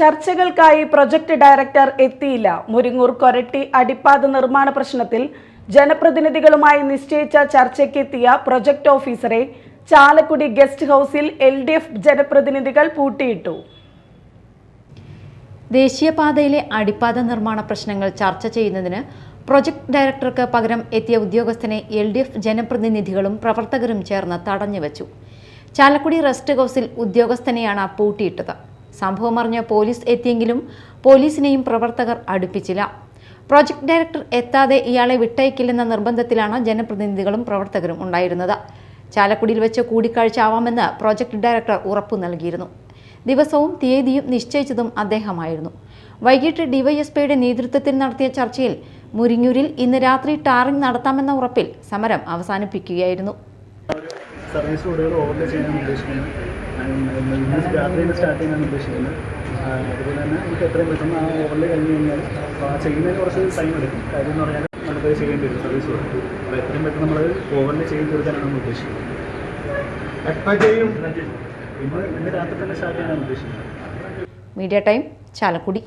ചർച്ചകൾക്കായി project director എത്തിയില്ല. മുരിങ്ങൂർ കൊരട്ടി അടിപ്പാത നിർമ്മാണ പ്രശ്നത്തിൽ ജനപ്രതിനിധികളുമായി നിശ്ചയിച്ച ചർച്ചയ്ക്കെത്തിയ പ്രൊജക്ട് ഓഫീസറെ ചാലക്കുടി ഗസ്റ്റ് ഹൌസിൽ എൽ ഡി എഫ് ജനപ്രതിനിധികൾ പൂട്ടിയിട്ടു. ദേശീയപാതയിലെ അടിപ്പാത നിർമ്മാണ പ്രശ്നങ്ങൾ ചർച്ച ചെയ്യുന്നതിന് പ്രൊജക്ട് ഡയറക്ടർക്ക് പകരം എത്തിയ ഉദ്യോഗസ്ഥനെ എൽ ഡി എഫ് ജനപ്രതിനിധികളും പ്രവർത്തകരും ചേർന്ന് തടഞ്ഞുവച്ചു. ചാലക്കുടി റെസ്റ്റ് ഹൗസിൽ ഉദ്യോഗസ്ഥനെയാണ് പൂട്ടിയിട്ടത്. സംഭവം അറിഞ്ഞ പോലീസ് എത്തിയെങ്കിലും പോലീസിനെയും പ്രവർത്തകർ അടുപ്പിച്ചില്ല. പ്രോജക്ട് ഡയറക്ടർ എത്താതെ ഇയാളെ വിട്ടയക്കില്ലെന്ന നിർബന്ധത്തിലാണ് ജനപ്രതിനിധികളും പ്രവർത്തകരും ഉണ്ടായിരുന്നത്. ചാലക്കുടിയിൽ വെച്ച് കൂടിക്കാഴ്ച ആവാമെന്ന് പ്രോജക്ട് ഡയറക്ടർ ഉറപ്പു നൽകിയിരുന്നു. ദിവസവും തീയതിയും നിശ്ചയിച്ചതും അദ്ദേഹമായിരുന്നു. വൈകിട്ട് ഡിവൈഎസ്പിയുടെ നേതൃത്വത്തിൽ നടത്തിയ ചർച്ചയിൽ മുരിങ്ങൂരിൽ ഇന്ന് രാത്രി ടാറിംഗ് നടത്താമെന്ന ഉറപ്പിൽ സമരം അവസാനിപ്പിക്കുകയായിരുന്നു. സർവീസ് റോഡുകൾ ഓവർലേ ചെയ്യാൻ ഉദ്ദേശിക്കുന്നത്. ഇന്ന് രാത്രിയിൽ സ്റ്റാർട്ട് ചെയ്യാൻ ഉദ്ദേശിക്കുന്നത്. അതുപോലെ തന്നെ നമുക്ക് എത്രയും പെട്ടെന്ന് ആ ഓവർലേ കഴിഞ്ഞ് കഴിഞ്ഞാൽ ആ ചെയ്യുന്നതിന് കുറച്ച് ടൈം എടുക്കും. കാര്യം എന്ന് പറഞ്ഞാൽ നമുക്ക് ചെയ്യേണ്ടി വരും സർവീസ് റോഡ്. അപ്പോൾ എത്രയും പെട്ടെന്ന് നമ്മൾ ഓവർലേ ചെയ്ത് തീർക്കാനാണ് നമ്മൾ ഉദ്ദേശിക്കുന്നത്. എപ്പോൾ ചെയ്യും? ഇന്ന് ഇന്ന് രാത്രി തന്നെ സ്റ്റാർട്ട് ചെയ്യാനാണ് ഉദ്ദേശിക്കുന്നത്. Media time Chalakudy.